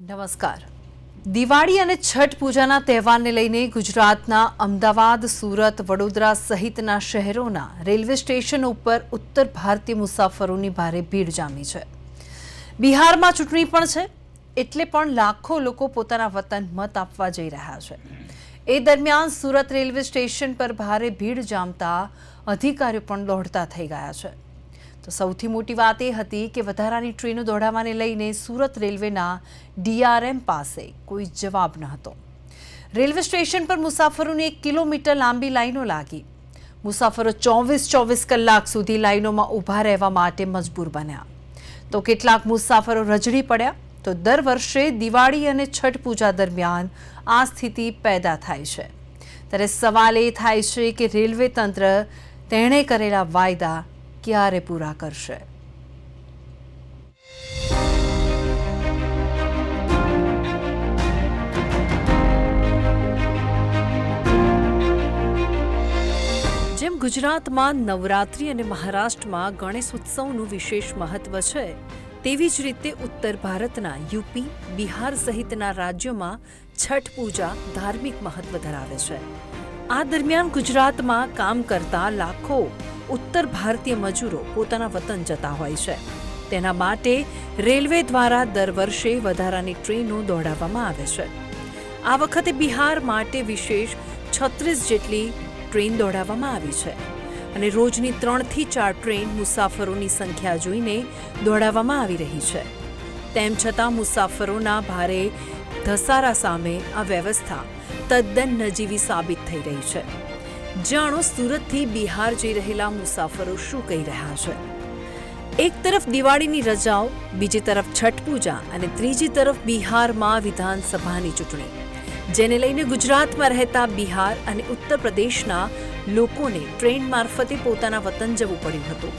નમસ્કાર. દિવાળી અને છઠ પૂજાના તહેવારને લઈને ગુજરાતના અમદાવાદ, સુરત, વડોદરા સહિતના શહેરોના રેલવે સ્ટેશન ઉપર ઉત્તર ભારતીય મુસાફરોની ભારે ભીડ જામી છે. બિહારમાં ચૂંટણી પણ છે, એટલે પણ લાખો લોકો પોતાના વતન મત આપવા જઈ રહ્યા છે. એ દરમિયાન સુરત રેલવે સ્ટેશન પર ભારે ભીડ જામતા અધિકારીઓ પણ દોડતા થઈ ગયા છે. તો સૌથી મોટી વાત એ હતી કે વધારાની ટ્રેનો દોડાવવાને લઈને સુરત રેલવેના ડીઆરએમ પાસે કોઈ જવાબ ન હતો. રેલવે સ્ટેશન પર મુસાફરોની એક કિલોમીટર લાંબી લાઈનો લાગી. મુસાફરો ચોવીસ ચોવીસ કલાક સુધી લાઈનોમાં ઊભા રહેવા માટે મજબૂર બન્યા. તો કેટલાક મુસાફરો રજડી પડ્યા. તો દર વર્ષે દિવાળી અને છઠ પૂજા દરમિયાન આ સ્થિતિ પેદા થાય છે. ત્યારે સવાલ એ થાય છે કે રેલવે તંત્ર તેણે કરેલા વાયદા ક્યારે પૂરા કરશે? જેમ ગુજરાતમાં નવરાત્રિ અને મહારાષ્ટ્રમાં ગણેશ ઉત્સવનું વિશેષ મહત્વ છે, તેવી જ રીતે ઉત્તર ભારતના યુપી, બિહાર સહિતના રાજ્યોમાં છઠ પૂજા ધાર્મિક મહત્વ ધરાવે છે. આ દરમિયાન ગુજરાતમાં કામ કરતા લાખો ઉત્તર ભારતીય મજૂરો પોતાના વતન જતા હોય છે. તેના માટે રેલવે દ્વારા દર વર્ષે વધારાની ટ્રેનો દોડાવવામાં આવે છે. આ વખતે બિહાર માટે વિશેષ છત્રીસ જેટલી ટ્રેન દોડાવવામાં આવી છે અને રોજની ત્રણથી ચાર ટ્રેન મુસાફરોની સંખ્યા જોઈને દોડાવવામાં આવી રહી છે. તેમ છતાં મુસાફરોના ભારે ધસારા સામે આ વ્યવસ્થા તદ્દન નજીવી સાબિત થઈ રહી છે. જાણો સુરતથી બિહાર જઈ રહેલા મુસાફરો શું કહી રહ્યા છે. એક તરફ દિવાળીની રજાઓ, બીજી તરફ છઠ પૂજા અને ત્રીજી તરફ બિહારમાં વિધાનસભાની ચૂંટણી. જેને લઈને ગુજરાતમાં રહેતા બિહાર અને ઉત્તર પ્રદેશના લોકોને ટ્રેન મારફતે પોતાના વતન જવું પડ્યું હતું.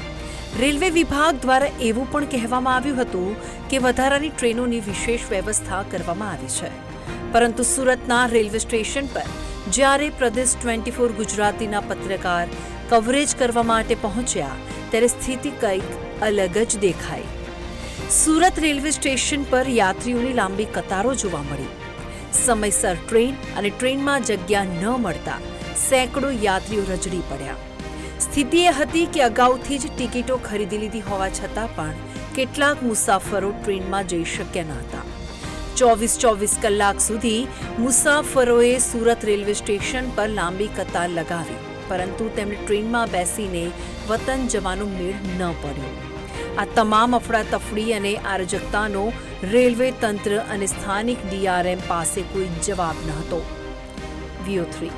રેલવે વિભાગ દ્વારા એવું પણ કહેવામાં આવ્યું હતું કે વધારાની ટ્રેનોની વિશેષ વ્યવસ્થા કરવામાં આવી છે. પરંતુ સુરતના રેલવે સ્ટેશન પર જ્યારે પ્રદેશ ટ્વેન્ટી ફોર ગુજરાતીના પત્રકાર કવરેજ કરવા માટે પહોંચ્યા, ત્યારે સ્થિતિ કંઈક અલગ જ દેખાઈ. સુરત રેલવે સ્ટેશન પર યાત્રીઓની લાંબી કતારો જોવા મળી. સમયસર ટ્રેન અને ટ્રેનમાં જગ્યા ન મળતા સેંકડો યાત્રીઓ રજડી પડ્યા. સ્થિતિ એ હતી કે અગાઉથી જ ટિકિટો ખરીદી લીધી હોવા છતાં પણ કેટલાક મુસાફરો ટ્રેનમાં જઈ શક્યા ન હતા. ચોવીસ ચોવીસ કલાક સુધી મુસાફરોએ સુરત રેલવે સ્ટેશન પર લાંબી કતાર લગાવી, પરંતુ તેમને ટ્રેનમાં બેસીને વતન જવાનો મેળ ન પડ્યો. આ તમામ અફડાતફડી અને આરજકતાનો રેલવે તંત્ર અને સ્થાનિક ડીઆરએમ પાસે કોઈ જવાબ ન હતો. V O three.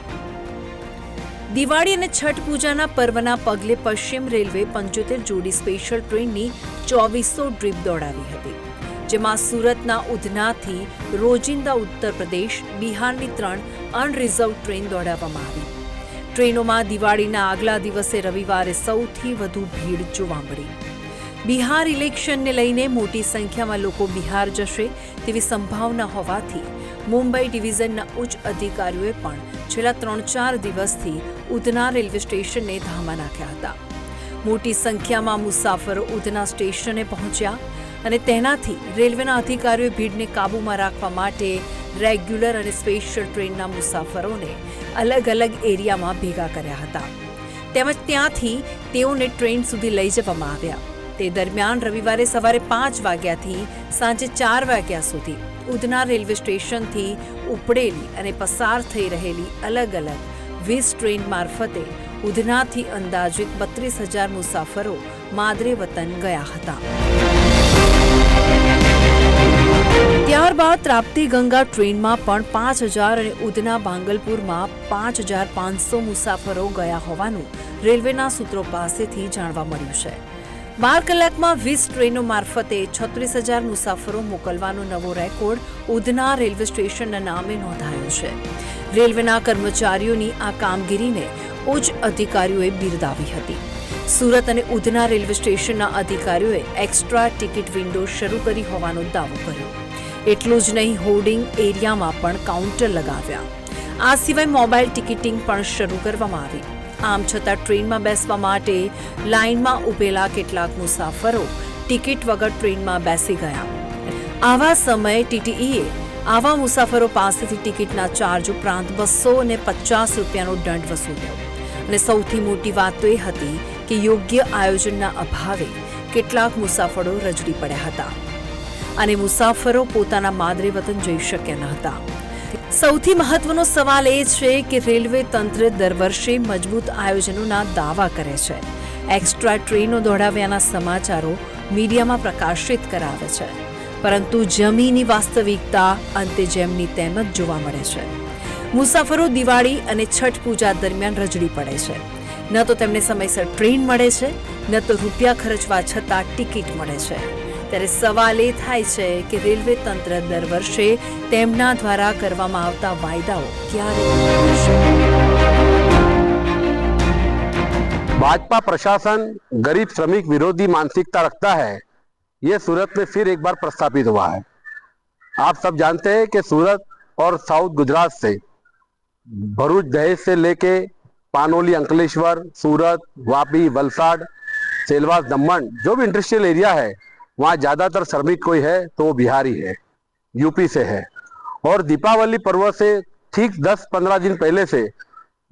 દિવાળી અને છઠ પૂજાના પર્વના પગલે પશ્ચિમ રેલવે પંચોતેર જોડી સ્પેશિયલ ટ્રેનની ચોવીસો ડ્રીપ દોડાવી હતી. જેમાં સુરતના ઉધનાથી રોજિંદા ઉત્તર પ્રદેશ, બિહારની ત્રણ અનરિઝર્વ ટ્રેન દોડાવવામાં આવી. ટ્રેનોમાં દિવાળીના આગલા દિવસે રવિવારે સૌથી વધુ ભીડ જોવા મળી. બિહાર ઇલેક્શનને લઈને મોટી સંખ્યામાં લોકો બિહાર જશે તેવી સંભાવના હોવાથી મુંબઈ ડિવિઝનના ઉચ્ચ અધિકારીઓએ પણ છેલ્લા ત્રણ ચાર દિવસથી ઉધના રેલવે સ્ટેશનને ધામા નાખ્યા હતા. મોટી સંખ્યામાં મુસાફરો ઉધના સ્ટેશને પહોંચ્યા અને તેનાથી રેલવેના અધિકારીઓએ ભીડને કાબૂમાં રાખવા માટે રેગ્યુલર અને સ્પેશિયલ ટ્રેનના મુસાફરોને અલગ અલગ એરિયામાં ભેગા કર્યા હતા. તેમજ ત્યાંથી તેઓને ટ્રેન સુધી લઈ જવામાં આવ્યા. તે દરમિયાન રવિવારે સવારે પાંચ વાગ્યાથી સાંજે ચાર વાગ્યા સુધી ઉધના રેલવે સ્ટેશનથી ઉપડેલી અને પસાર થઈ રહેલી અલગ અલગ વીસ ટ્રેન મારફતે ઉધનાથી અંદાજિત બત્રીસ હજાર મુસાફરો માદરે વતન ગયા હતા. ત્યારબાદ તાપ્તી ગંગા ટ્રેનમાં પણ પાંચ હજાર અને ઉધના ભાંગલપુરમાં પાંચ હજાર પાંચસો મુસાફરો ગયા હોવાનું રેલવેના સૂત્રો પાસેથી જાણવા મળ્યું છે. બાર કલાકમાં વીસ ટ્રેનો મારફતે છત્રીસ હજાર મુસાફરો મોકલવાનો નવો રેકોર્ડ ઉધના રેલવે સ્ટેશનના નામે નોંધાયો છે. રેલવેના કર્મચારીઓની આ કામગીરીને ઉચ્ચ અધિકારીઓએ બિરદાવી હતી. સુરત અને ઉધના રેલવે સ્ટેશનના અધિકારીઓએ એક્સ્ટ્રા ટિકિટ વિન્ડો શરૂ કરી હોવાનો દાવો કર્યો. એટલું જ નહીં, હોર્ડિંગ એરિયામાં પણ કાઉન્ટર લગાવ્યા. આ સિવાય મોબાઈલ ટિકિટિંગ પણ શરૂ કરવામાં આવી. આમ છતાં ટ્રેનમાં બેસવા માટે લાઇનમાં ઊભેલા કેટલાક મુસાફરો ટિકિટ વગર ટ્રેનમાં બેસી ગયા. આવા સમયે ટીટીઈએ આવા મુસાફરો પાસેથી ટિકિટના ચાર્જ ઉપરાંત બસો અને પચાસ રૂપિયાનો દંડ વસૂલ્યો. અને સૌથી મોટી વાત તો એ હતી કે યોગ્ય આયોજનના અભાવે કેટલાક મુસાફરો રજડી પડ્યા હતા. અને મુસાફરો પોતાના માદરે વતન જઈ શક્યા ન હતા. સૌથી મહત્વનો સવાલ એ છે કે રેલવે તંત્ર દર વર્ષે મજબૂત આયોજનોના દાવા કરે છે. એક્સ્ટ્રા ટ્રેનો દોડાવ્યાના સમાચારો મીડિયામાં પ્રકાશિત કરાવે છે. પરંતુ જમીની વાસ્તવિકતા અંતે જેમની તેમ જ જોવા મળે છે. મુસાફરો દિવાળી અને છઠ પૂજા દરમિયાન રજડી પડે છે. ન તો તેમને સમયસર ટ્રેન મળે છે, ન તો રૂપિયા ખર્ચવા છતાં ટિકિટ મળે છે. ત્યારે સવાલ એ થાય છે કે રેલવે તંત્ર દર વર્ષે તેમના દ્વારા કરવામાં આવતા વાયદાઓ ક્યારે પૂરા કરશે? भाजपा प्रशासन गरीब श्रमिक विरोधी मानसिकता रखता है ये सूरत में फिर एक बार प्रस्थापित हुआ है आप सब जानते हैं कि सूरत और साउथ गुजरात से भरूच दहेज से लेके पानोली अंकलेश्वर सूरत वापी वलसाड सेलवास दमन जो भी इंडस्ट्रियल एरिया है वहाँ ज़्यादातर श्रमिक कोई है तो वो बिहारी है, यूपी से है। और दीपावली पर्व से ठीक 10-15 दिन पहले से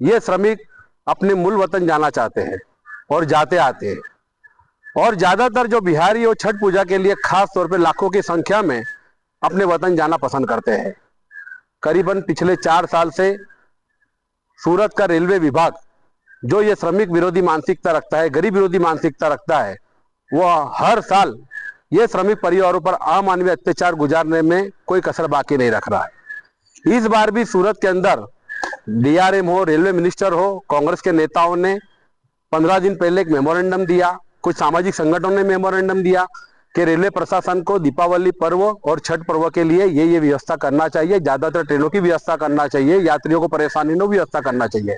ये श्रमिक अपने मूल वतन जाना चाहते हैं और जाते आते हैं। और ज़्यादातर जो बिहारी और छठ पूजा के लिए खास तौर पे लाखों की संख्या में अपने वतन जाना पसंद करते हैं। करीबन पिछले चार साल से सूरत का रेलवे विभाग जो ये श्रमिक विरोधी मानसिकता रखता है, गरीब विरोधी मानसिकता रखता है, वह हर साल ये श्रमिक परिवारों पर आम अमानवीय अत्याचार गुजारने में कोई कसर बाकी नहीं रख रहा है। इस बार भी सूरत के अंदर डीआरएम हो, रेलवे मिनिस्टर हो, कांग्रेस के नेताओं ने पंद्रह दिन पहले एक मेमोरेंडम दिया, कुछ सामाजिक संगठनों ने मेमोरेंडम दिया कि रेलवे प्रशासन को दीपावली पर्व और छठ पर्व के लिए ये ये व्यवस्था करना चाहिए, ज़्यादातर ट्रेनों की व्यवस्था करना चाहिए, यात्रियों को परेशानी न व्यवस्था करना चाहिए।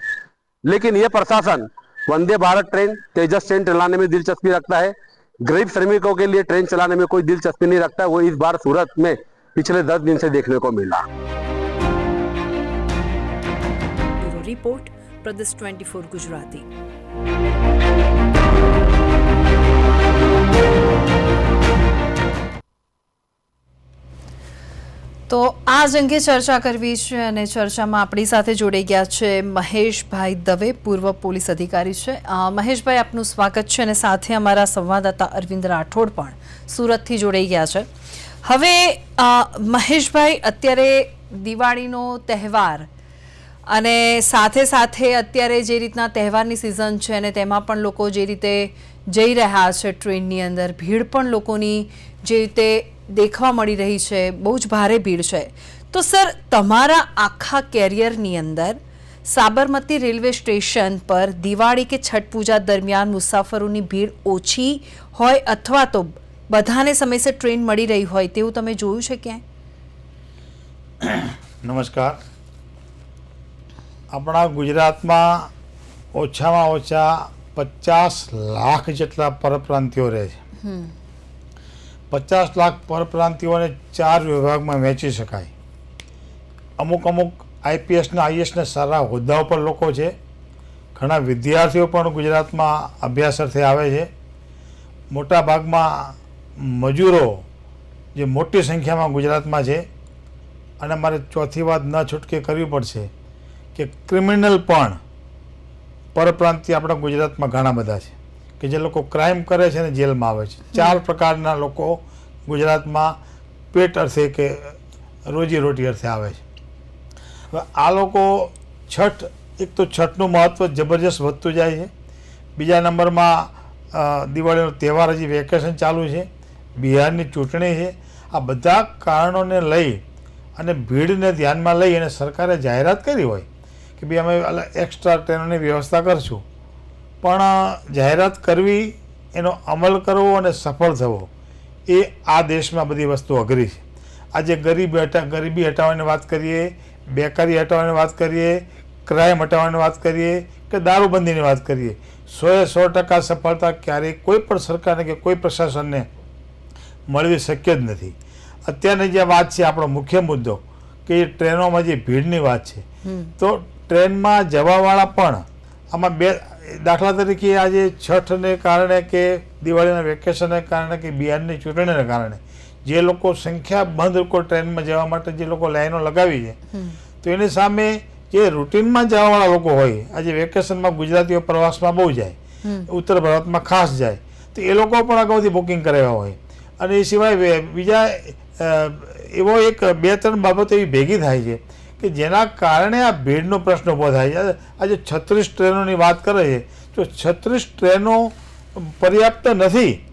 लेकिन ये प्रशासन वंदे भारत ट्रेन, तेजस ट्रेन चलाने में दिलचस्पी रखता है। गरीब श्रमिकों के लिए ट्रेन चलाने में कोई दिलचस्पी नहीं रखता, वो इस बार सूरत में पिछले दस दिन से देखने को मिला। रिपोर्ट, प्रदेश 24 गुजराती। તો આ જ અંગે ચર્ચા કરવી છે અને ચર્ચામાં આપણી સાથે જોડાઈ ગયા છે મહેશભાઈ દવે, પૂર્વ પોલીસ અધિકારી છે. મહેશભાઈ, આપનું સ્વાગત છે અને સાથે અમારા સંવાદદાતા અરવિંદ રાઠોડ પણ સુરતથી જોડાઈ ગયા છે. હવે મહેશભાઈ, અત્યારે દિવાળીનો તહેવાર અને સાથે સાથે અત્યારે જે રીતના તહેવારની સિઝન છે અને તેમાં પણ લોકો જે રીતે જઈ રહ્યા છે ટ્રેનની અંદર, ભીડ પણ લોકોની જે રીતે દેખવા મળી રહી છે બહુ જ ભારે ભીડ છે. તો સર તમારા આખા કેરિયરની અંદર સાબરમતી રેલવે સ્ટેશન પર દિવાળી કે છઠ પૂજા દરમિયાન મુસાફરોની ભીડ ઓછી હોય અથવા તો બધાને સમયસર ટ્રેન મળી રહી હોય તેવું તમે જોયું છે ક્યાંય? નમસ્કાર. આપણા ગુજરાતમાં ઓછામાં ઓછા પચાસ લાખ જેટલા પરપ્રાંતિઓ રહે છે. પચાસ લાખ પરપ્રાંતિઓને ચાર વિભાગમાં વહેંચી શકાય. અમુક અમુક આઈપીએસના, આઈએસના સારા હોદ્દાઓ પર લોકો છે. ઘણા વિદ્યાર્થીઓ પણ ગુજરાતમાં અભ્યાસ અર્થે આવે છે. મોટા ભાગમાં મજૂરો જે મોટી સંખ્યામાં ગુજરાતમાં છે. અને મારે ચોથી વાત ન છૂટકે કરવી પડશે કે ક્રિમિનલ પણ પરપ્રાંતિ આપણા ગુજરાતમાં ઘણા બધા છે. કે જે લોકો ક્રાઇમ કરે છે ને જેલમાં આવે છે. ચાર પ્રકારના લોકો ગુજરાતમાં પેટ અર્થે કે રોજી રોટી અર્થે આવે છે. હવે આ લોકો છઠ, એક તો છઠનું મહત્ત્વ જબરજસ્ત વધતું જાય છે. બીજા નંબરમાં દિવાળીનો તહેવાર હજી વેકેશન ચાલુ છે. બિહારની ચૂંટણી છે. આ બધા કારણોને લઈ અને ભીડને ધ્યાનમાં લઈ અને સરકારે જાહેરાત કરી હોય કે ભાઈ અમે એક્સ્ટ્રા ટ્રેનોની વ્યવસ્થા કરશું. પણ જાહેરાત કરવી એનો અમલ કરવો અને સફળ થવો એ આ દેશમાં બધી વસ્તુ અઘરી છે. આજે ગરીબ હટા ગરીબી હટાવવાની વાત કરીએ બેકારી હટાવવાની વાત કરીએ ક્રાઇમ હટાવવાની વાત કરીએ કે દારૂબંધીની વાત કરીએ સોએ સો ટકા સફળતા ક્યારેય કોઈ પણ સરકારને કે કોઈ પ્રશાસનને મળવી શક્ય જ નથી. અત્યારની જે વાત છે આપણો મુખ્ય મુદ્દો કે એ ટ્રેનોમાં જે ભીડની વાત છે. તો ટ્રેનમાં જવાવાળા પણ આમાં બે દાખલા તરીકે આજે છઠને કારણે કે દિવાળીના વેકેશનને કારણે કે બિહારની ચૂંટણીને કારણે જે લોકો સંખ્યાબંધ લોકો ટ્રેનમાં જવા માટે જે લોકો લાઈનો લગાવી છે તો એની સામે જે રૂટીનમાં જવાવાળા લોકો હોય આજે વેકેશનમાં ગુજરાતીઓ પ્રવાસમાં બહુ જાય ઉત્તર ભારતમાં ખાસ જાય તો એ લોકો પણ અગાઉથી બુકિંગ કરાવ્યા હોય. અને એ સિવાય બીજા એવો એક બે ત્રણ બાબતો એવી ભેગી થાય છે. કે જેના કારણે આ ભીડનો પ્રશ્ન ઊભો થાય છે. આજે- છત્રીસ ટ્રેનોની વાત કરે છે, તો છત્રીસ ટ્રેનો પર્યાપ્ત નથી.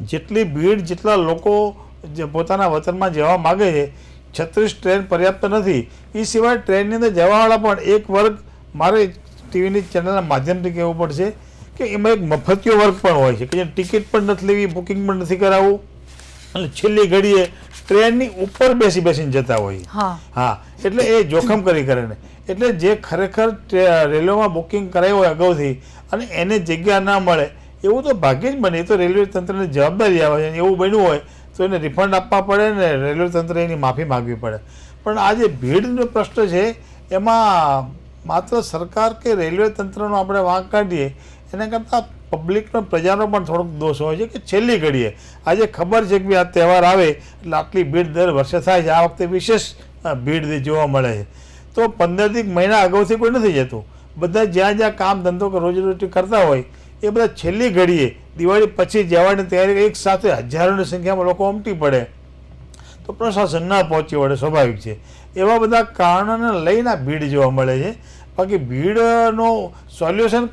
જેટલી ભીડ જેટલા લોકો જે પોતાના વતનમાં જવા માગે છે, છત્રીસ ટ્રેન પર્યાપ્ત નથી. એ સિવાય ટ્રેનની અંદર જવાવાળા પણ એક વર્ગ મારે ટીવીની ચેનલના માધ્યમથી કહેવું પડશે કે એમાં એક મફતિયો વર્ગ પણ હોય છે, કે જે ટિકિટ પણ નથી લેવી, બુકિંગ પણ નથી કરાવવું. અને છેલ્લી ઘડીએ ટ્રેનની ઉપર બેસી બેસીને જતા હોય. હા. હા એટલે એ જોખમ કરી કરે ને. એટલે જે ખરેખર રેલવેમાં બુકિંગ કરાયું હોય અગાઉથી અને એને જગ્યા ના મળે એવું તો ભાગ્યે જ બને. એ તો રેલવે તંત્રને જવાબદારી આવે છે. એવું બન્યું હોય તો એને રિફંડ આપવા પડે ને રેલવે તંત્ર એની માફી માગવી પડે. પણ આ જે ભીડનો પ્રશ્ન છે એમાં માત્ર સરકાર કે રેલવે તંત્રનો આપણે વાંક કાઢીએ એના કરતાં પબ્લિકનો, પ્રજાનો પણ થોડોક દોષ હોય છે કે છેલ્લી ઘડીએ. આજે ખબર છે કે આ તહેવાર આવે એટલે આટલી ભીડ દર વર્ષે થાય છે. આ વખતે વિશેષ ભીડ જોવા મળે છે. તો પંદરથી મહિના અગાઉથી કોઈ નથી જતું. બધા જ્યાં જ્યાં કામ ધંધો કે રોજીરોટી કરતા હોય, એ બધા છેલ્લી ઘડીએ, દિવાળી પછી જવાની તૈયારી એક સાથે હજારોની સંખ્યામાં લોકો ઉમટી પડે. તો પ્રશાસન ના પહોંચી વળે, સ્વાભાવિક છે. એવા બધા કારણોને લઈને ભીડ જોવા મળે છે. બાકી ભીડનો સોલ્યુશન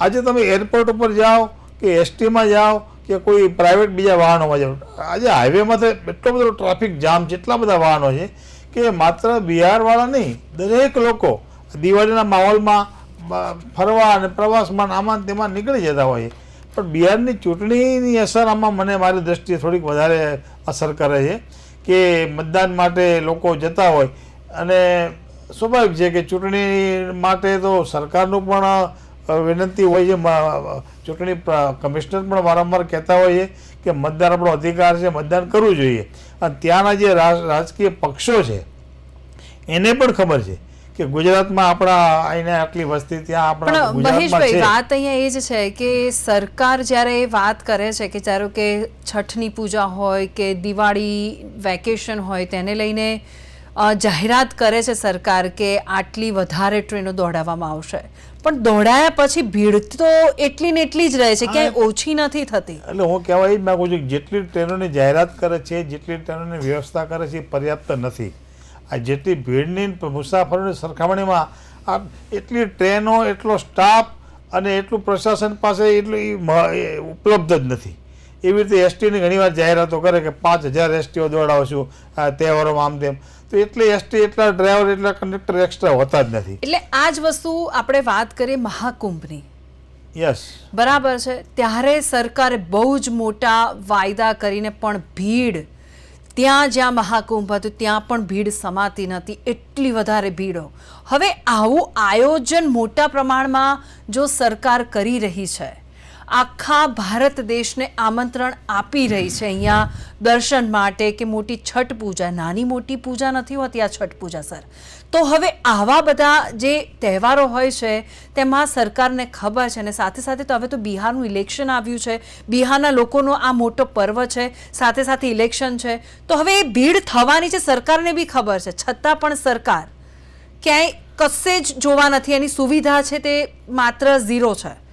આજે તમે એરપોર્ટ ઉપર જાઓ કે એસટીમાં જાઓ કે કોઈ પ્રાઇવેટ બીજા વાહનોમાં જાઓ. આજે હાઈવેમાં તો એટલો બધો ટ્રાફિક જામ છે, એટલા બધા વાહનો છે કે માત્ર બિહારવાળા નહીં, દરેક લોકો દિવાળીના માહોલમાં ફરવા અને પ્રવાસમાં આમાં તેમાં નીકળી જતા હોય પણ બિહારની ચૂંટણીની અસર આમાં મને મારી દ્રષ્ટિએ થોડીક વધારે અસર કરે છે કે મતદાન માટે લોકો જતા હોય. અને સ્વાભાવિક છે કે ચૂંટણી માટે તો સરકારનું પણ વિનંતી હોય છે ચૂંટણી કમિશનર પણ વારંવાર કહેતા હોય કે મતદાન આપણો અધિકાર છે મતદાન કરવું જોઈએ. અને ત્યાંના જે રાજકીય પક્ષો છે એને પણ ખબર છે કે ગુજરાતમાં આપણા અહીંને આટલી વસ્તી ત્યાં આપણા ગુજરાતમાં છે. વાત અહીંયા એ જ છે કે સરકાર જ્યારે એ વાત કરે છે કે ધારો કે છઠની પૂજા હોય કે દિવાળી વેકેશન હોય તેને લઈને જાહેરાત કરે છે સરકાર કે આટલી વધારે ટ્રેનો દોડાવવામાં આવશે. પણ દોડાયા પછી ભીડ તો એટલી ને એટલી જ રહે છે ક્યાંય ઓછી નથી થતી. એટલે હું કહેવા એ જ માગું છું કે જેટલી ટ્રેનોની જાહેરાત કરે છે જેટલી ટ્રેનોની વ્યવસ્થા કરે છે એ પર્યાપ્ત નથી. આ જેટલી ભીડની મુસાફરોની સરખામણીમાં આ એટલી ટ્રેનો એટલો સ્ટાફ અને એટલું પ્રશાસન પાસે એટલું ઉપલબ્ધ જ નથી. એવી રીતે એસટીની ઘણીવાર જાહેરાતો કરે કે પાંચ હજાર એસટીઓ દોડાવશું આ તહેવારોમાં આમ તેમ. તો એટલે એસટી એટલા ડ્રાઈવર એટલા કંડક્ટર એક્સ્ટ્રા હોતા જ નથી. એટલે આ જ વસ્તુ આપણે વાત કરીએ મહાકુંભની. યસ બરાબર છે? ત્યારે સરકારે બહુ જ મોટા વાયદા કરીને પણ ભીડ ત્યાં જ્યાં મહાકુંભ હતું ત્યાં પણ ભીડ સમાતી નથી એટલી વધારે ભીડો. હવે આવું આયોજન મોટા પ્રમાણમાં જો સરકાર કરી રહી છે આખા ભારત દેશને આમંત્રણ આપી રહી છે. અહીંયા દર્શન માટે કે મોટી છઠ પૂજા, નાની મોટી પૂજા નથી હોતી, આ છઠ પૂજા, સર. તો હવે આવા બધા જે તહેવારો હોય છે, તેમાં સરકારને ખબર છે અને સાથે સાથે તો હવે તો બિહારનું ઇલેક્શન આવ્યું છે. બિહારના લોકોનો આ મોટો પર્વ છે, સાથે સાથે ઇલેક્શન છે. તો હવે એ ભીડ થવાની છે, સરકારને બી ખબર છે. છતાં પણ સરકાર ક્યાંય કશે જ જોવા નથી. એની સુવિધા છે તે માત્ર ઝીરો છે.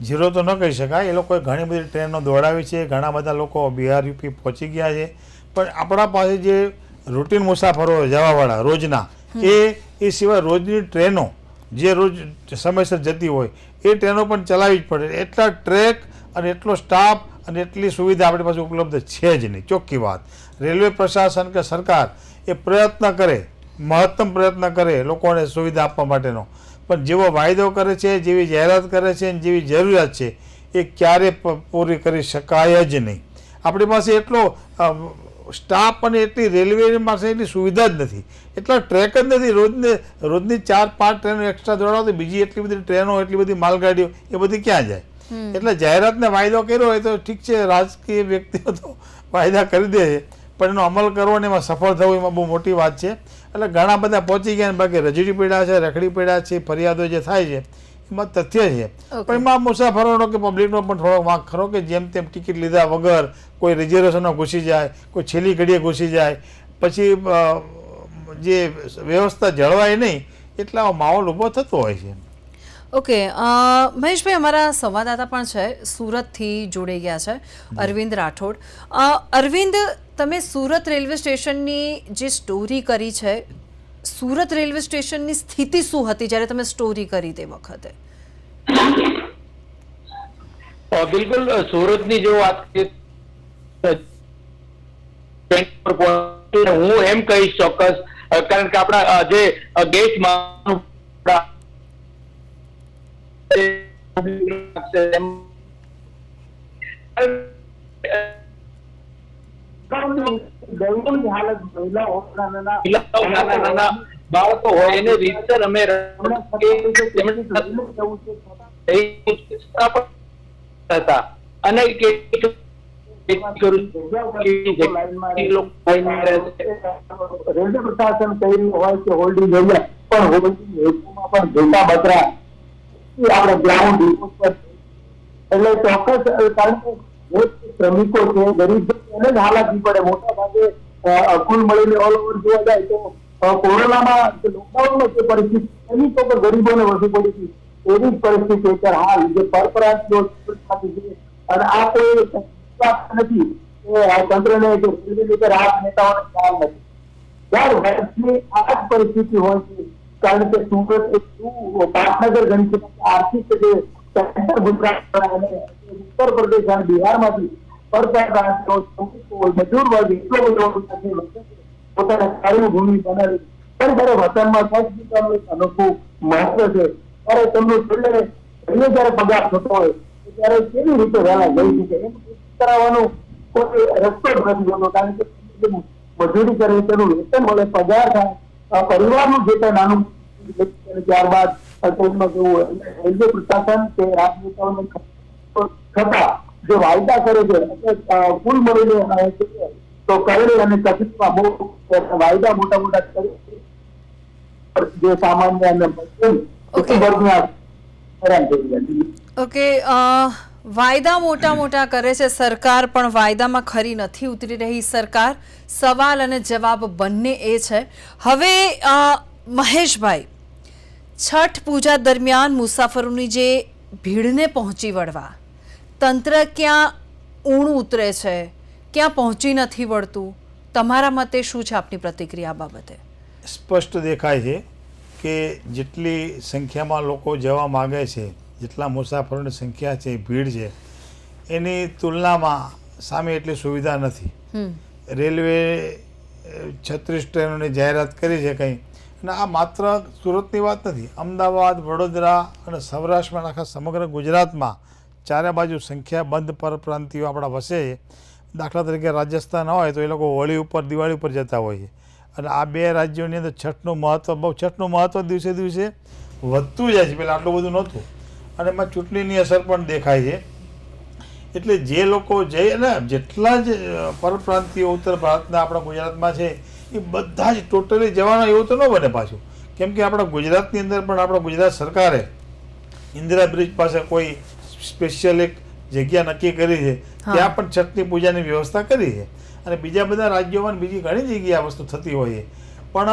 ઝીરો તો ન કહી શકાય. એ લોકોએ ઘણી બધી ટ્રેનો દોડાવી છે, ઘણા બધા લોકો બિહાર યુપી પહોંચી ગયા છે. પણ આપણા પાસે જે રૂટીન મુસાફરો જવાવાળા રોજના, એ એ સિવાય રોજની ટ્રેનો, જે રોજ સમયસર જતી હોય, એ ટ્રેનો પણ ચલાવવી જ પડે. એટલા ટ્રેક અને એટલો સ્ટાફ અને એટલી સુવિધા આપણી પાસે ઉપલબ્ધ છે જ નહીં. ચોખ્ખી વાત. રેલવે પ્રશાસન કે સરકાર એ પ્રયત્ન કરે, મહત્તમ પ્રયત્ન કરે લોકોને સુવિધા આપવા માટેનો. પણ જેવો વાયદો કરે છે જેવી જાહેરાત કરે છે અને જેવી જરૂરિયાત છે એ ક્યારે પૂરી કરી શકાય જ નહીં. આપણી પાસે એટલો સ્ટાફ અને એટલી રેલવેની પાસે એટલી સુવિધા જ નથી. એટલા ટ્રેક જ નથી. રોજને રોજની ચાર પાંચ ટ્રેનો એક્સ્ટ્રા દોડાવો તો બીજી એટલી બધી ટ્રેનો એટલી બધી માલગાડીઓ એ બધી ક્યાં જાય? એટલે જાહેરાતને વાયદો કર્યો હોય તો ઠીક છે રાજકીય વ્યક્તિઓ તો વાયદા કરી દે છે. પણ એનો અમલ કરવો ને એમાં સફળ થવું એમાં બહુ મોટી વાત છે. એટલે ઘણા બધા પહોંચી ગયા બાકી રજડી પીડા છે રખડી પીડા છે ફરિયાદો જે થાય છે એમાં તથ્ય છે. પણ એમાં મુસાફરોનો કે પબ્લિકનો પણ થોડો વાંક ખરો કે જેમ તેમ ટિકિટ લીધા વગર કોઈ રિઝર્વેશનમાં ઘૂસી જાય કોઈ છેલ્લી ઘડીએ ઘૂસી જાય પછી જે વ્યવસ્થા જળવાય નહીં એટલા માહોલ ઊભો થતો હોય છે. ઓકે મહેશભાઈ અમારા સંવાદદાતા પણ છે સુરતથી જોડાઈ ગયા છે અરવિંદ રાઠોડ. અરવિંદ તમે સુરત રેલવે સ્ટેશનની જે સ્ટોરી કરી છે સુરત રેલવે સ્ટેશનની સ્થિતિ શું હતી જ્યારે તમે સ્ટોરી કરી તે વખતે? બિલકુલ સુરતની જો વાત હું એમ કહીશ ચોક્કસ કારણ કે આપણા જે અ, ગેટમાં નાના નાના બાળકો હોય એને રીતસર અમે હતા અને પ્રશાસન કર્યું હોય કે હોલ્ડિંગ એરિયા પણ હોલ્ડિંગ હેતુમાં પણ ધોકા બતરા આપણે ગ્રાઉન્ડ એટલે ચોક્કસ, કારણ કે શ્રમિકો છે ગરીબ એને જ હાલાકી પડે. મોટા ભાગે અ, કુલ મળીને ઓલ ઓવર જોવા જાય તો કોરોનામાં જે લોકડાઉનમાં જે પરિસ્થિતિ એની તો ગરીબોને વધુ પડી હતી. એવી જ પરિસ્થિતિ અત્યારે હાલ જે પરપરાંતીય થતી છે. અને આ કોઈ નથી કે તંત્રને કે રીતે રાહત નેતાઓને ખ્યાલ નથી. યાર આ જ પરિસ્થિતિ હોય છે કારણ કે સુરત એક પાટનગર ગણી શકાય આર્થિક જે સેન્ટર ગુજરાત ઉત્તર પ્રદેશ અને બિહારમાંથી શ્રમિકો મજૂર વર્ગ એટલો બધો પોતાના વસે ભૂમિ બનાવી પણ જયારે વતનમાં દીકરાનું અનોખું મહત્વ છે ત્યારે તેમનું છેલ્લે એમને જયારે પગાર થતો હોય ત્યારે કેવી રીતે વહેલા જઈ શકે એમ કરાવવાનો કોઈ રસ્તો જ નથી હોતો કારણ કે મજૂરી કરે તેનું વેતન મળે પગાર થાય પરિવારનું જે કંઈ નાનું ત્યારબાદ ટ્રેનમાં જવું રેલવે પ્રશાસન કે રાજનેતાઓને છતાં જે વાયદા કરે છે કુલ મળીને તો કરણી અને બહુ વાયદા મોટા મોટા કરે જે સામાન્ય અને મધ્યમ ઓકે વાયદા મોટા મોટા કરે છે. સરકાર પણ વાયદામાં ખરી નથી ઉતરી રહી. સરકાર સવાલ અને જવાબ બંને એ છે. હવે મહેશભાઈ છઠ પૂજા દરમિયાન મુસાફરોની જે ભીડને પહોંચી વળવા તંત્ર ક્યાં ઊણું ઉતરે છે ક્યાં પહોંચી નથી વળતું તમારા મતે શું છે આપની પ્રતિક્રિયા બાબતે? સ્પષ્ટ દેખાય છે કે જેટલી સંખ્યામાં લોકો જવા માગે છે જેટલા મુસાફરોની સંખ્યા છે ભીડ છે એની તુલનામાં સામે એટલી સુવિધા નથી. રેલવે છત્રીસ ટ્રેનોની જાહેરાત કરી છે કંઈ અને આ માત્ર સુરતની વાત નથી અમદાવાદ વડોદરા અને સૌરાષ્ટ્રમાં આખા સમગ્ર ગુજરાતમાં ચારે બાજુ સંખ્યાબંધ પરપ્રાંતિઓ આપણા વસે. દાખલા તરીકે રાજસ્થાન હોય તો એ લોકો હોળી ઉપર, દિવાળી ઉપર જતા હોય અને આ બે રાજ્યોની અંદર છઠનું મહત્ત્વ બહુ છઠનું મહત્ત્વ દિવસે દિવસે વધતું જાય છે. પહેલાં આટલું બધું નહોતું. અને એમાં ચૂંટણીની અસર પણ દેખાય છે. એટલે જે લોકો જઈ ને જેટલા જ પરપ્રાંતિઓ ઉત્તર ભારતના આપણા ગુજરાતમાં છે, એ બધા જ ટોટલી જવાના એવું તો ન બને પાછું. કેમ કે આપણા ગુજરાતની અંદર પણ આપણા ગુજરાત સરકારે ઇન્દિરા બ્રિજ પાસે કોઈ સ્પેશિયલ એક જગ્યા નક્કી કરી છે. ત્યાં પણ છઠની પૂજાની વ્યવસ્થા કરી છે. અને બીજા બધા રાજ્યોમાં બીજી ઘણી જગ્યાએ આ વસ્તુ થતી હોય છે. પણ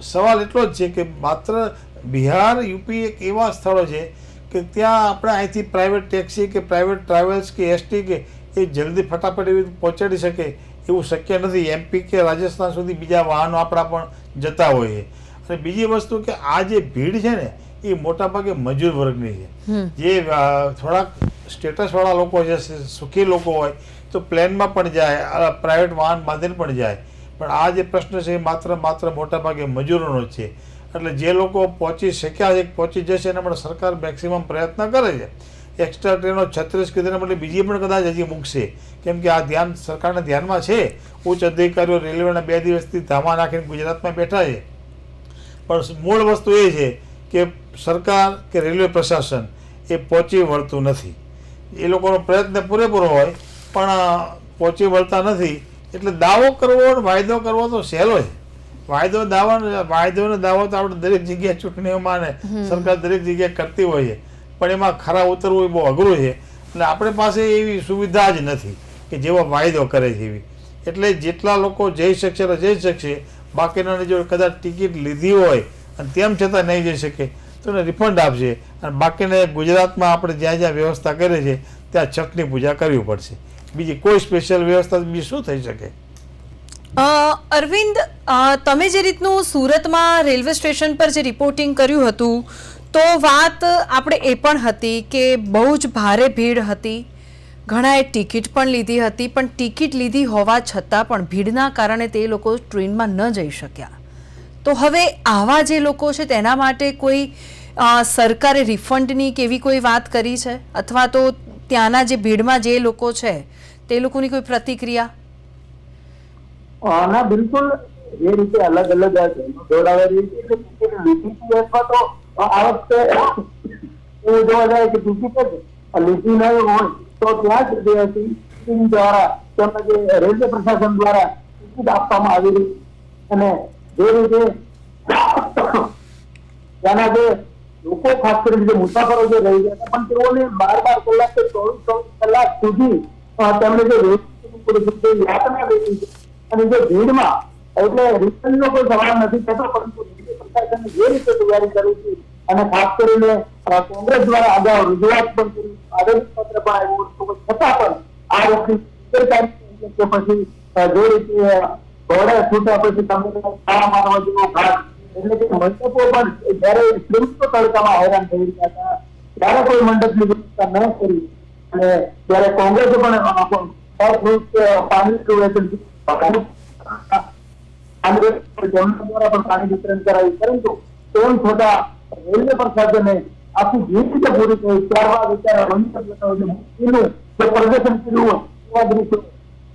સવાલ એટલો જ છે કે માત્ર બિહાર યુપી એક એવા સ્થળો છે કે ત્યાં આપણે અહીંથી પ્રાઇવેટ ટેક્સી કે પ્રાઇવેટ ટ્રાવેલ્સ કે એસટી કે એ જલ્દી ફટાફટ એવી પહોંચાડી શકે એવું શક્ય નથી. એમપી કે રાજસ્થાન સુધી બીજા વાહનો આપણા પણ જતા હોય છે. અને બીજી વસ્તુ કે આ જે ભીડ છે ને એ મોટાભાગે મજૂર વર્ગની છે. જે થોડાક સ્ટેટસવાળા લોકો છે સુખી લોકો હોય તો પ્લેનમાં પણ જાય પ્રાઇવેટ વાહન બાંધીને પણ જાય. પણ આ જે પ્રશ્ન છે એ માત્ર માત્ર મોટાભાગે મજૂરોનો જ છે. એટલે જે લોકો પહોંચી શક્યા છે પહોંચી જશે એના માટે સરકાર મેક્સિમમ પ્રયત્ન કરે છે. એક્સ્ટ્રા ટ્રેનો છત્રીસ કીધું એટલે બીજી પણ કદાચ હજી મૂકશે. કેમ કે આ ધ્યાન સરકારના ધ્યાનમાં છે. ઉચ્ચ અધિકારીઓ રેલવેના બે દિવસથી ધામા નાખીને ગુજરાતમાં બેઠા છે. પણ મૂળ વસ્તુ એ છે કે સરકાર કે રેલવે પ્રશાસન એ પહોંચી વળતું નથી. એ લોકોનો પ્રયત્ન પૂરેપૂરો હોય પણ પહોંચી વળતા નથી. એટલે દાવો કરવો અને વાયદો કરવો તો સહેલો છે વાયદો દાવાનો વાયદોનો દાવો તો આપણે દરેક જગ્યાએ ચૂંટણીઓમાં ને સરકાર દરેક જગ્યાએ કરતી હોય છે. પણ એમાં ખરા ઉતરવું એ બહુ અઘરું છે. એટલે આપણી પાસે એવી સુવિધા જ નથી કે જેવો વાયદો કરે છે એવી. એટલે જેટલા લોકો જઈ શકશે તો જઈ શકશે બાકીનાને જો કદાચ ટિકિટ લીધી હોય અને તેમ છતાં નહીં જઈ શકે તો રિફંડ આપશે અને બાકીને ગુજરાતમાં આપણે જ્યાં જ્યાં વ્યવસ્થા કરે છે, ત્યાં છઠની પૂજા કરવી પડશે. બીજી કોઈ સ્પેશિયલ વ્યવસ્થા બીજી શું થઈ શકે? અરવિંદ તમે જે રીતનું સુરતમાં રેલવે સ્ટેશન પર જે રિપોર્ટિંગ કર્યું હતું, તો વાત આપણે એ પણ હતી કે બહુ જ ભારે ભીડ હતી. ઘણાએ ટિકિટ પણ લીધી હતી, પણ ટિકિટ લીધી હોવા છતાં પણ ભીડના કારણે તે લોકો ટ્રેનમાં ન જઈ શક્યા. તો હવે આવા જે લોકો છે, તેના માટે કોઈ સરકારે રિફંડની કેવી કોઈ વાત કરી છે? અથવા તો ત્યાંના જે ભીડમાં જે લોકો છે, તે લોકોની કોઈ પ્રતિક્રિયા? ના, બિલકુલ એ રીતે અલગ અલગ દોડાવેલી હતી તો આ વખતે એવું જોવા જાય કે લીધી નહીં હોય, તો ત્યાં જ જે ટીમ દ્વારા તેમજ રેલવે પ્રશાસન દ્વારા ટિકિટ આપવામાં આવી રહી અને જે રીતે ત્યાંના જે લોકો ખાસ કરીને મુસાફરો જે રહી ગયા પણ તેઓને બાર બાર કલાક કે ચોવીસ ચોવીસ કલાક સુધી તેમણે જે યાતના વેચી છે અને જે ભીડમાં, એટલે રિટર્નનો કોઈ સવાલ નથી થતો, પરંતુ પ્રશાસને જે રીતે તૈયારી કરી છે, અને ખાસ કરીને કોંગ્રેસ દ્વારા અગાઉ રજૂઆત પણ કરી આગળ પત્ર પણ આવ્યું છતાં પણ આ વખતે પછી જે રીતે ઘોડા છૂટા પછી તમને મારવા જેવો ભાગ એટલે કે મંડપો પણ જયારે શ્રીમંતો તડકામાં હેરાન થઈ રહ્યા હતા, ત્યારે કોઈ મંડપની વ્યવસ્થા ન કરી. અને ત્યારે કોંગ્રેસે પણ પણ દ્વારા પણ પૂરી કરી ત્યારબાદ અત્યારે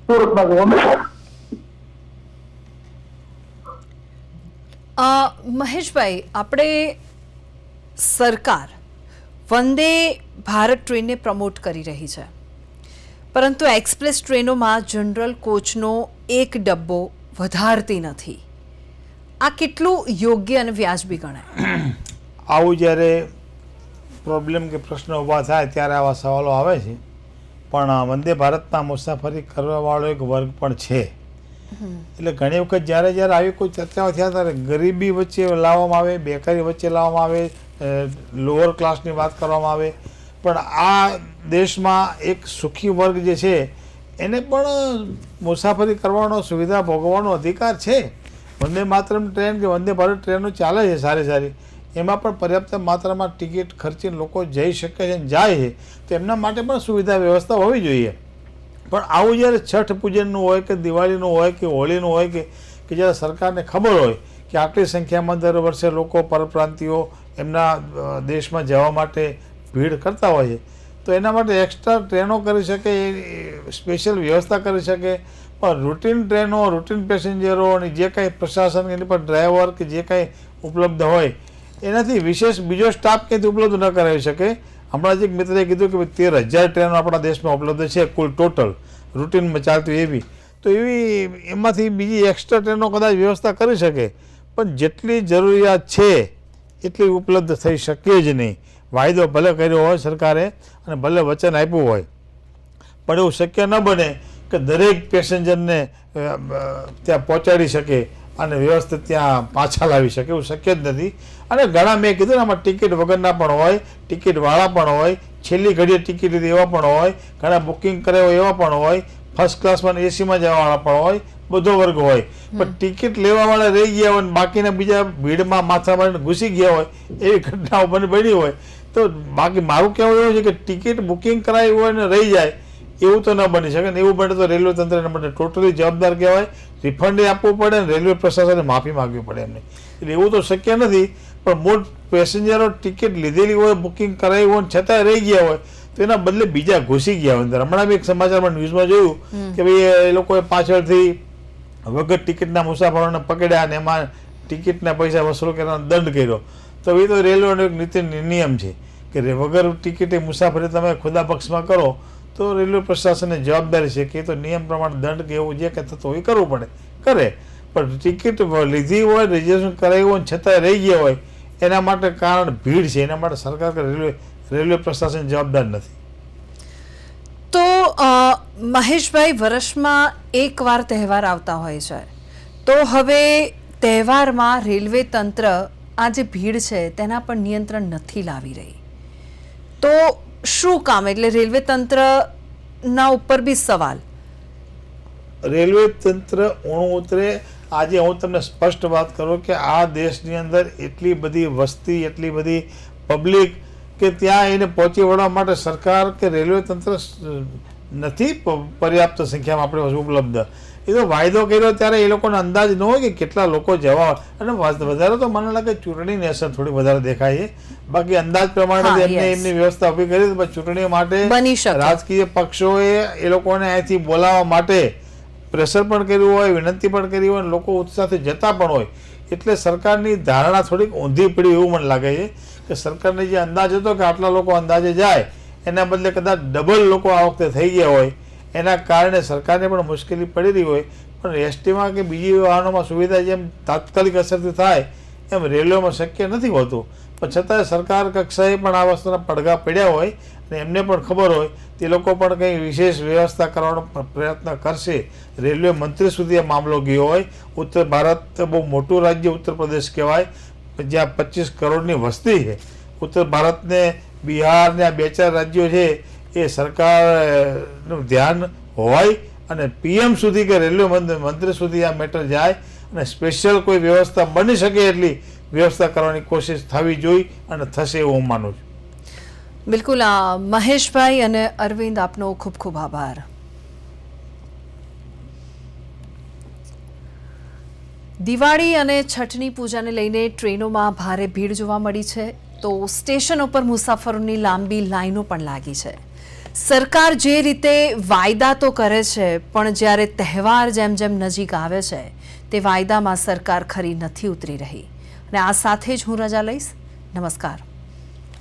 સુરતમાં જોવા મળ્યા. મહેશભાઈ, આપણે સરકાર વંદે ભારત ટ્રેનને પ્રમોટ કરી રહી છે. પરંતુ એક્સપ્રેસ ટ્રેનોમાં જનરલ કોચનો એક ડબ્બો વધારતી નથી. આ કેટલું યોગ્ય અને વ્યાજબી ગણાય? આવું જ્યારે પ્રોબ્લેમ કે પ્રશ્ન ઊભા થાય ત્યારે આવા સવાલો આવે છે. પણ વંદે ભારતમાં મુસાફરી કરવાવાળો એક વર્ગ પણ છે. એટલે ઘણી વખત જ્યારે જ્યારે આવી કોઈ ચર્ચાઓ થયા ત્યારે ગરીબી વચ્ચે લાવવામાં આવે, બેકારી વચ્ચે લાવવામાં આવે લોઅર ક્લાસની વાત કરવામાં આવે. પણ આ દેશમાં એક સુખી વર્ગ જે છે, એને પણ મુસાફરી કરવાનો, સુવિધા ભોગવવાનો અધિકાર છે. વંદે માતરમ ટ્રેન કે વંદે ભારત ટ્રેનો ચાલે છે સારી સારી. એમાં પણ પર્યાપ્ત માત્રામાં ટિકિટ ખર્ચીને લોકો જઈ શકે છે જાય છે. તો એમના માટે પણ સુવિધા વ્યવસ્થા હોવી જોઈએ. પણ આવું જ્યારે છઠ પૂજનનું હોય કે દિવાળીનું હોય કે હોળીનું હોય કે કે જ્યારે સરકારને ખબર હોય કે આટલી સંખ્યામાં દર વર્ષે લોકો પરપ્રાંતિઓ એમના દેશમાં જવા માટે ભીડ કરતા હોય છે, તો એના માટે એક્સ્ટ્રા ટ્રેનો કરી શકે સ્પેશિયલ વ્યવસ્થા કરી શકે. પણ રૂટીન ટ્રેનો રૂટીન પેસેન્જરો અને જે કાંઈ પ્રશાસન એની પર ડ્રાઈવર કે જે કાંઈ ઉપલબ્ધ હોય, એનાથી વિશેષ બીજો સ્ટાફ ક્યાંથી ઉપલબ્ધ ન કરાવી શકે હમણાં જ એક મિત્રએ કીધું કે તેર હજાર ટ્રેનો આપણા દેશમાં ઉપલબ્ધ છે, કુલ ટોટલ. રૂટીનમાં ચાલતી એવી. તો એવી, એમાંથી બીજી એક્સ્ટ્રા ટ્રેનો કદાચ વ્યવસ્થા કરી શકે. પણ જેટલી જરૂરિયાત છે, એટલી ઉપલબ્ધ થઈ શકે જ નહીં. વાયદો ભલે કર્યો હોય સરકારે અને ભલે વચન આપ્યું હોય. પણ એવું શક્ય ન બને કે દરેક પેસેન્જરને ત્યાં પહોંચાડી શકે. અને વ્યવસ્થિત ત્યાં પાછા લાવી શકે એવું શક્ય જ નથી. અને ઘણા મેં કીધું ને આમાં ટિકિટ વગરના પણ હોય ટિકિટવાળા પણ હોય છેલ્લી ઘડીએ ટિકિટ લીધી એવા પણ હોય ઘણા બુકિંગ કરાવ્યો એવા પણ હોય ફર્સ્ટ ક્લાસમાં એસીમાં જવાવાળા પણ હોય બધો વર્ગ હોય. પણ ટિકિટ લેવાવાળા રહી ગયા હોય અને બાકીના બીજા ભીડમાં માથા મારીને ઘૂસી ગયા હોય એવી ઘટનાઓ બની બની હોય. તો બાકી મારું કહેવું એવું છે કે ટિકિટ બુકિંગ કરાવી હોય ને રહી જાય એવું તો ન બની શકે ને એવું બને તો રેલવે તંત્ર એના માટે ટોટલી જવાબદાર કહેવાય. રિફંડ આપવું પડે ને રેલવે પ્રશાસને માફી માગવી પડે એમને એટલે એવું તો શક્ય નથી પણ મૂળ પેસેન્જરો ટિકિટ લીધેલી હોય બુકિંગ કરાવી હોય છતાં રહી ગયા હોય તો એના બદલે બીજા ઘૂસી ગયા હોય અંદર. હમણાં બી એક સમાચારમાં ન્યૂઝમાં જોયું કે ભાઈ એ લોકોએ પાછળથી વગર ટિકિટના મુસાફરોને પકડ્યા અને એમાં ટિકિટના પૈસા વસૂલ કરવાનો દંડ કર્યો. તો એ તો રેલવેનો એક નીતિ નિયમ છે કે વગર ટિકિટે મુસાફરી તમે ખુદા પક્ષમાં કરો તો રેલવે પ્રશાસનની જવાબદારી છે કે તો નિયમ પ્રમાણે દંડ કે એવું જે કે થતું હોય કરવું પડે. કરે. પણ ટિકિટ લીધી હોય, રિઝર્વેશન કરાવ્યું હોય છતાંય રહી ગયા હોય, એના માટે કારણ ભીડ છે. એના માટે સરકાર કે રેલવે રેલવે પ્રશાસન જવાબદાર નથી. તો મહેશભાઈ વર્ષમાં એકવાર તહેવાર આવતા હોય છે. તો હવે તહેવારમાં રેલવે તંત્ર આ જે ભીડ છે તેના પર નિયંત્રણ નથી લાવી રહી. તો શું કામ? એટલે રેલવે તંત્રના ઉપર બી સવાલ. રેલવે તંત્ર ઊણું ઉતરે. આજે હું તમને સ્પષ્ટ વાત કરું કે આ દેશની અંદર એટલી બધી વસ્તી, એટલી બધી પબ્લિક કે ત્યાં એને પહોંચી વળવા માટે સરકાર કે રેલવે તંત્ર નથી પર્યાપ્ત સંખ્યામાં આપણે ઉપલબ્ધ. એ તો વાયદો કર્યો ત્યારે એ લોકોને અંદાજ ન હોય કે કેટલા લોકો જવા અને વધારે તો મને લાગે ચૂંટણીની અસર થોડી વધારે દેખાય છે. બાકી અંદાજ પ્રમાણે એમને એમની વ્યવસ્થા ઊભી કરી ચૂંટણી માટે રાજકીય પક્ષોએ એ લોકોને અહીંથી બોલાવવા માટે પ્રેશર પણ કર્યું હોય વિનંતી પણ કરી હોય અને લોકો ઉત્સાહથી જતા પણ હોય. એટલે સરકારની ધારણા થોડીક ઊંધી પડી એવું મને લાગે છે કે સરકારને જે અંદાજ હતો કે આટલા લોકો અંદાજે જાય એના બદલે કદાચ ડબલ લોકો આ વખતે થઈ ગયા હોય. એના કારણે સરકારને પણ મુશ્કેલી પડી રહી હોય. પણ એસટીમાં કે બીજી વાહનોમાં સુવિધા જેમ તાત્કાલિક અસરથી થાય, એમ રેલવેમાં શક્ય નથી હોતું. પણ છતાંય સરકાર કક્ષાએ પણ આ વસ્તુના પડઘા પડ્યા હોય અને એમને પણ ખબર હોય, તે લોકો પણ કંઈ વિશેષ વ્યવસ્થા કરવાનો પ્રયત્ન કરશે. રેલવે મંત્રી સુધી આ મામલો ગયો હોય. ઉત્તર ભારત બહુ મોટું રાજ્ય ઉત્તર પ્રદેશ કહેવાય. જ્યાં પચીસ કરોડની વસ્તી છે. ઉત્તર ભારતને બિહાર ને આ બે ચાર રાજ્યો છે એ સરકારનું ધ્યાન હોય અને પીએમ સુધી કે રેલવે મંત્રી સુધી આ મેટર જાય અને સ્પેશિયલ કોઈ વ્યવસ્થા બની શકે એટલી વ્યવસ્થા કરવાની કોશિશ થવી જોઈએ અને થશે એવું હું માનું છું. બિલકુલ, આ મહેશભાઈ અને અરવિંદ, આપનો ખૂબ ખૂબ આભાર. દિવાળી અને છઠની પૂજાને લઈને ટ્રેનોમાં ભારે ભીડ જોવા મળી છે. તો સ્ટેશન ઉપર મુસાફરોની લાંબી લાઈનો પણ લાગી છે. સરકાર જે રીતે વાયદા તો કરે છે, પણ જ્યારે તહેવાર જેમ જેમ નજીક આવે છે, તે વાયદામાં સરકાર ખરી નથી ઉતરી રહી. અને આ સાથે જ હું રજા લઈશ. નમસ્કાર.